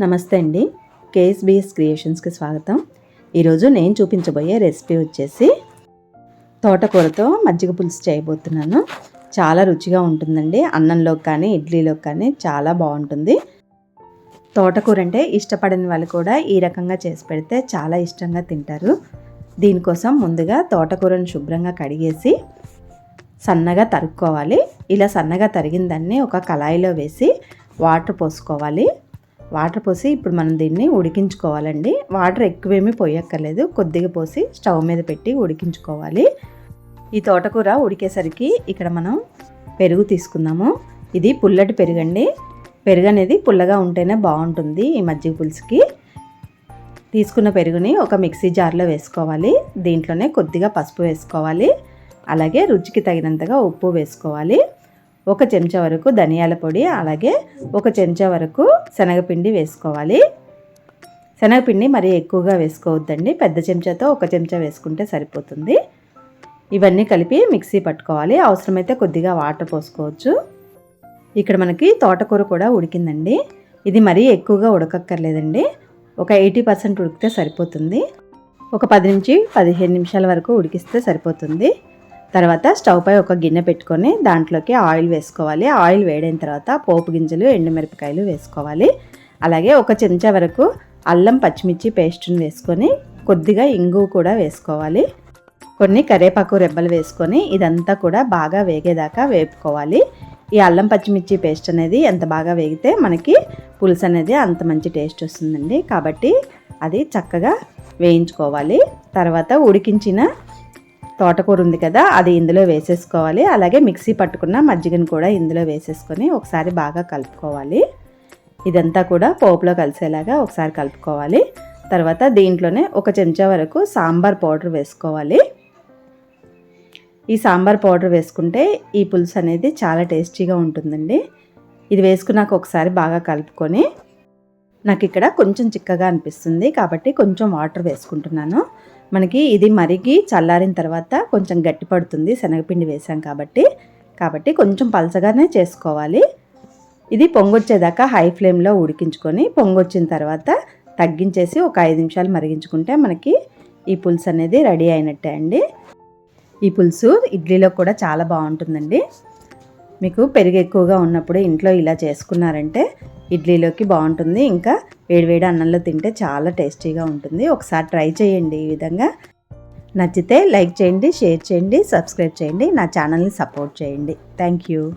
నమస్తే అండి. కేఎస్బిఎస్ క్రియేషన్స్కి స్వాగతం. ఈరోజు నేను చూపించబోయే రెసిపీ వచ్చేసి తోటకూరతో మజ్జిగ పులుసు చేయబోతున్నాను. చాలా రుచిగా ఉంటుందండి. అన్నంలో కానీ ఇడ్లీలో కానీ చాలా బాగుంటుంది. తోటకూర అంటే ఇష్టపడని వాళ్ళు కూడా ఈ రకంగా చేసి పెడితే చాలా ఇష్టంగా తింటారు. దీనికోసం ముందుగా తోటకూరను శుభ్రంగా కడిగేసి సన్నగా తరుక్కోవాలి. ఇలా సన్నగా తరిగిన దాన్ని ఒక కళాయిలో వేసి వాటర్ పోసుకోవాలి. వాటర్ పోసి ఇప్పుడు మనం దీన్ని ఉడికించుకోవాలండి. వాటర్ ఎక్కువేమీ పోయక్కర్లేదు. కొద్దిగా పోసి స్టవ్ మీద పెట్టి ఉడికించుకోవాలి. ఈ తోటకూర ఉడికేసరికి ఇక్కడ మనం పెరుగు తీసుకుందాము. ఇది పుల్లటి పెరుగండి. పెరుగు అనేది పుల్లగా ఉంటేనే బాగుంటుంది ఈ మజ్జిగ పులుసుకి. తీసుకున్న పెరుగుని ఒక మిక్సీ జార్లో వేసుకోవాలి. దీంట్లోనే కొద్దిగా పసుపు వేసుకోవాలి. అలాగే రుచికి తగినంతగా ఉప్పు వేసుకోవాలి. ఒక చెంచా వరకు ధనియాల పొడి అలాగే ఒక చెంచా వరకు శనగపిండి వేసుకోవాలి. శనగపిండి మరీ ఎక్కువగా వేసుకోవద్దండి. పెద్ద చెంచాతో ఒక చెంచా వేసుకుంటే సరిపోతుంది. ఇవన్నీ కలిపి మిక్సీ పట్టుకోవాలి. అవసరమైతే కొద్దిగా వాటర్ పోసుకోవచ్చు. ఇక్కడ మనకి తోటకూర కూడా ఉడికిందండి. ఇది మరీ ఎక్కువగా ఉడకక్కర్లేదండి. ఒక ఎయిటీ పర్సెంట్ ఉడికితే సరిపోతుంది. ఒక పది నుంచి పదిహేను నిమిషాల వరకు ఉడికిస్తే సరిపోతుంది. తర్వాత స్టవ్ పై ఒక గిన్నె పెట్టుకొని దాంట్లోకి ఆయిల్ వేసుకోవాలి. ఆయిల్ వేడైన తర్వాత పోపు గింజలు ఎండుమిరపకాయలు వేసుకోవాలి. అలాగే ఒక చెంచా వరకు అల్లం పచ్చిమిర్చి పేస్ట్ని వేసుకొని కొద్దిగా ఇంగు కూడా వేసుకోవాలి. కొన్ని కరేపాకు రెబ్బలు వేసుకొని ఇదంతా కూడా బాగా వేగేదాకా వేపుకోవాలి. ఈ అల్లం పచ్చిమిర్చి పేస్ట్ అనేది ఎంత బాగా వేగితే మనకి పులుసు అనేది అంత మంచి టేస్ట్ వస్తుందండి. కాబట్టి అది చక్కగా వేయించుకోవాలి. తర్వాత ఉడికించిన తోటకూర ఉంది కదా అది ఇందులో వేసేసుకోవాలి. అలాగే మిక్సీ పట్టుకున్న మజ్జిగను కూడా ఇందులో వేసేసుకొని ఒకసారి బాగా కలుపుకోవాలి. ఇదంతా కూడా పోపులో కలిసేలాగా ఒకసారి కలుపుకోవాలి. తర్వాత దీంట్లోనే ఒక చెంచా వరకు సాంబార్ పౌడర్ వేసుకోవాలి. ఈ సాంబార్ పౌడర్ వేసుకుంటే ఈ పులుసు అనేది చాలా టేస్టీగా ఉంటుందండి. ఇది వేసుకున్నాక ఒకసారి బాగా కలుపుకొని నాకు ఇక్కడ కొంచెం చిక్కగా అనిపిస్తుంది కాబట్టి కొంచెం వాటర్ వేసుకుంటున్నాను. మనకి ఇది మరిగి చల్లారిన తర్వాత కొంచెం గట్టి పడుతుంది. శనగపిండి వేసాం కాబట్టి. కాబట్టి కొంచెం పలసగానే చేసుకోవాలి. ఇది పొంగొచ్చేదాకా హై ఫ్లేమ్లో ఉడికించుకొని పొంగొచ్చిన తర్వాత తగ్గించేసి ఒక ఐదు నిమిషాలు మరిగించుకుంటే మనకి ఈ పులుసు అనేది రెడీ అయినట్టే అండి. ఈ పులుసు ఇడ్లీలో కూడా చాలా బాగుంటుందండి. మీకు పెరుగు ఎక్కువగా ఉన్నప్పుడు ఇంట్లో ఇలా చేసుకున్నారంటే ఇడ్లీలోకి బాగుంటుంది. ఇంకా వేడివేడి అన్నంలో తింటే చాలా టేస్టీగా ఉంటుంది. ఒకసారి ట్రై చేయండి ఈ విధంగా. నచ్చితే లైక్ చేయండి షేర్ చేయండి సబ్స్క్రైబ్ చేయండి. నా ఛానల్ని సపోర్ట్ చేయండి. Thank you.